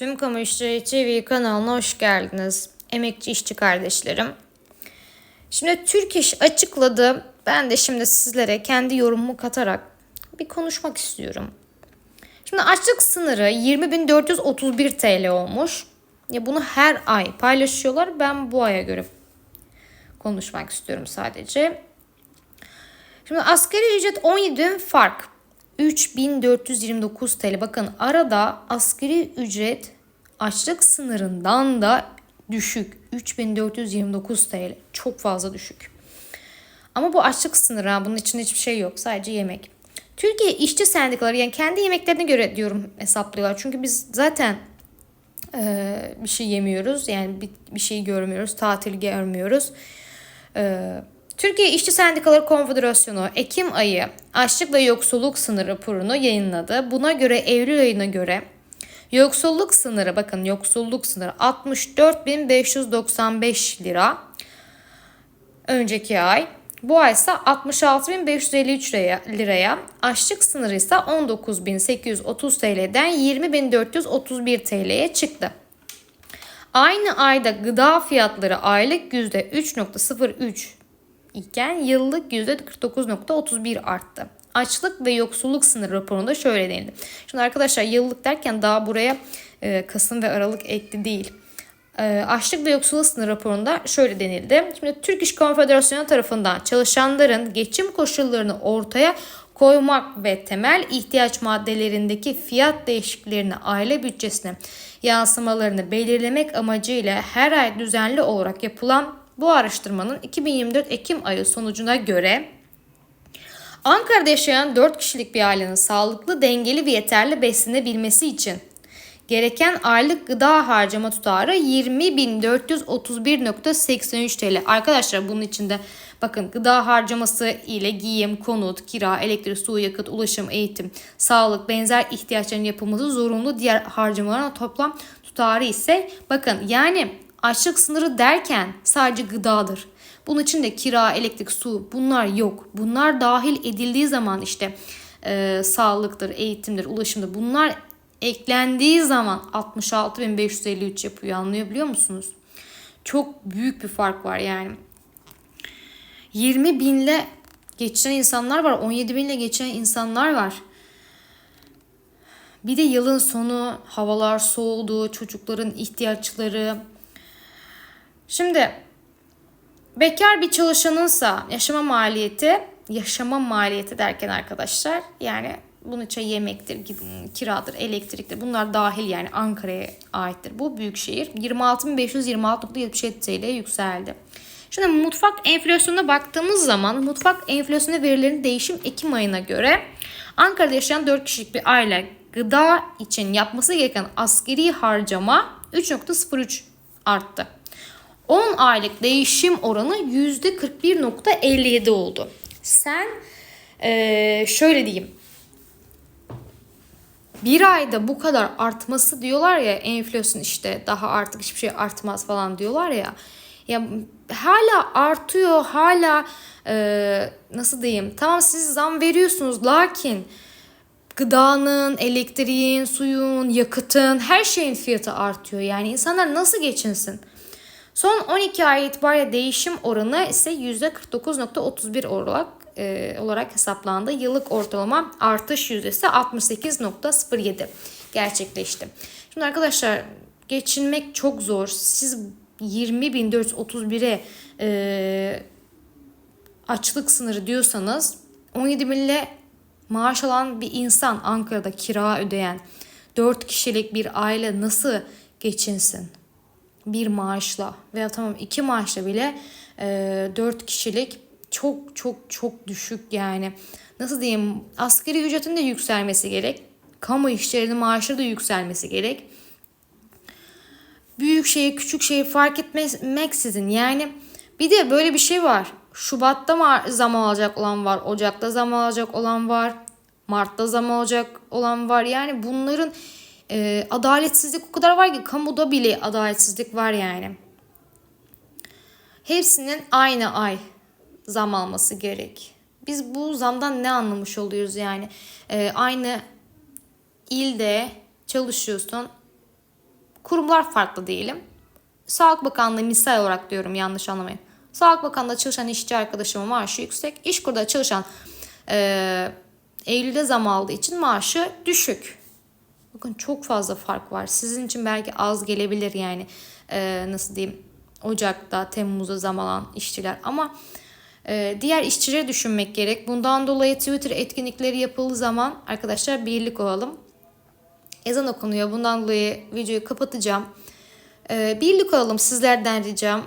Tüm Kamu İşleri TV kanalına hoş geldiniz. Emekçi işçi kardeşlerim. Şimdi Türk İş açıkladı. Ben de şimdi sizlere kendi yorumumu katarak bir konuşmak istiyorum. Şimdi açlık sınırı 20.431 TL olmuş. Ya bunu her ay paylaşıyorlar. Ben bu aya göre konuşmak istiyorum sadece. Şimdi asgari ücret 17 bin fark. 3429 TL. Bakın arada asgari ücret açlık sınırından da düşük. 3429 TL. Çok fazla düşük. Ama bu açlık sınırı bunun içinde hiçbir şey yok. Sadece yemek. Türkiye işçi sendikaları yani kendi yemeklerine göre diyorum hesaplıyorlar. Çünkü biz zaten e, bir şey yemiyoruz. Yani bir, bir şey görmüyoruz. Tatil görmüyoruz. E, Türkiye İşçi Sendikaları Konfederasyonu Ekim ayı açlık ve yoksulluk sınırı yayınladı. Buna göre Eylül ayına göre yoksulluk sınırı bakın yoksulluk sınırı 64.595 lira önceki ay. Bu ay ise 66.553 liraya, liraya, açlık sınırı ise 19.830 TL'den 20.431 TL'ye çıktı. Aynı ayda gıda fiyatları aylık %3.03 iken yıllık %49.31 arttı. Açlık ve yoksulluk sınır raporunda şöyle denildi. Şimdi arkadaşlar yıllık derken daha buraya e, Kasım ve Aralık ekli değil. E, açlık ve yoksulluk sınır raporunda şöyle denildi. Şimdi Türk İş Konfederasyonu tarafından çalışanların geçim koşullarını ortaya koymak ve temel ihtiyaç maddelerindeki fiyat değişikliklerini aile bütçesine yansımalarını belirlemek amacıyla her ay düzenli olarak yapılan bu araştırmanın 2024 Ekim ayı sonucuna göre Ankara'da yaşayan 4 kişilik bir ailenin sağlıklı, dengeli ve yeterli beslenebilmesi için gereken aylık gıda harcama tutarı 20.431.83 TL. Arkadaşlar bunun içinde bakın gıda harcaması ile giyim, konut, kira, elektrik, su, yakıt, ulaşım, eğitim, sağlık, benzer ihtiyaçların yapılması zorunlu diğer harcamaların toplam tutarı ise bakın yani açlık sınırı derken sadece gıdadır. Bunun içinde kira, elektrik, su bunlar yok. Bunlar dahil edildiği zaman işte e, sağlıktır, eğitimdir, ulaşımdır bunlar eklendiği zaman 66.553 yapıyor anlayabiliyor musunuz? Çok büyük bir fark var yani. 20 binle geçen insanlar var. 17 binle geçen insanlar var. Bir de yılın sonu havalar soğudu, çocukların ihtiyaçları. Şimdi bekar bir çalışanınsa yaşama maliyeti, yaşama maliyeti derken arkadaşlar yani bunun için yemektir, kiradır, elektriktir bunlar dahil yani Ankara'ya aittir. Bu büyük şehir 26.526.77 TL yükseldi. Şimdi mutfak enflasyonuna baktığımız zaman mutfak enflasyonu verilerinin değişim Ekim ayına göre Ankara'da yaşayan 4 kişilik bir aile gıda için yapması gereken askeri harcama 3.03 arttı. 10 aylık değişim oranı %41.57 oldu. Sen ee, şöyle diyeyim. Bir ayda bu kadar artması diyorlar ya enflasyon işte daha artık hiçbir şey artmaz falan diyorlar ya. Ya hala artıyor hala e, nasıl diyeyim tamam siz zam veriyorsunuz lakin gıdanın, elektriğin, suyun, yakıtın her şeyin fiyatı artıyor. Yani insanlar nasıl geçinsin? Son 12 ay itibariyle değişim oranı ise %49.31 olarak e, olarak hesaplandı. Yıllık ortalama artış yüzdesi 68.07 gerçekleşti. Şimdi arkadaşlar geçinmek çok zor. Siz 20.431'e e, açlık sınırı diyorsanız 17 binle maaş alan bir insan Ankara'da kira ödeyen 4 kişilik bir aile nasıl geçinsin? Bir maaşla veya tamam iki maaşla bile e, 4 kişilik çok çok çok düşük yani. Nasıl diyeyim askeri ücretin de yükselmesi gerek. Kamu işlerinin maaşları da yükselmesi gerek. Büyük şehir küçük şehir fark etmeksizin yani bir de böyle bir şey var. Şubat'ta mı zam alacak olan var. Ocak'ta zam alacak olan var. Mart'ta zam alacak olan var. Yani bunların e, adaletsizlik o kadar var ki kamuda bile adaletsizlik var yani. Hepsinin aynı ay zam alması gerek. Biz bu zamdan ne anlamış oluyoruz yani? E, aynı ilde çalışıyorsun. kurumlar farklı diyelim. Sağlık Bakanlığı misal olarak diyorum yanlış anlamayın. Sağlık Bakanlığı'nda çalışan işçi arkadaşımın maaşı yüksek. İşkur'da çalışan e, Eylül'de zam aldığı için maaşı düşük. Bakın çok fazla fark var. Sizin için belki az gelebilir yani e, nasıl diyeyim Ocak'ta, Temmuz'da zam alan işçiler ama e, diğer işçileri düşünmek gerek. Bundan dolayı Twitter etkinlikleri yapıldığı zaman arkadaşlar birlik olalım. Ezan okunuyor. Bundan dolayı videoyu kapatacağım. E, birlik olalım sizlerden ricam.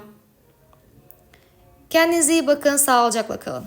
Kendinize iyi bakın. Sağlıcakla kalın.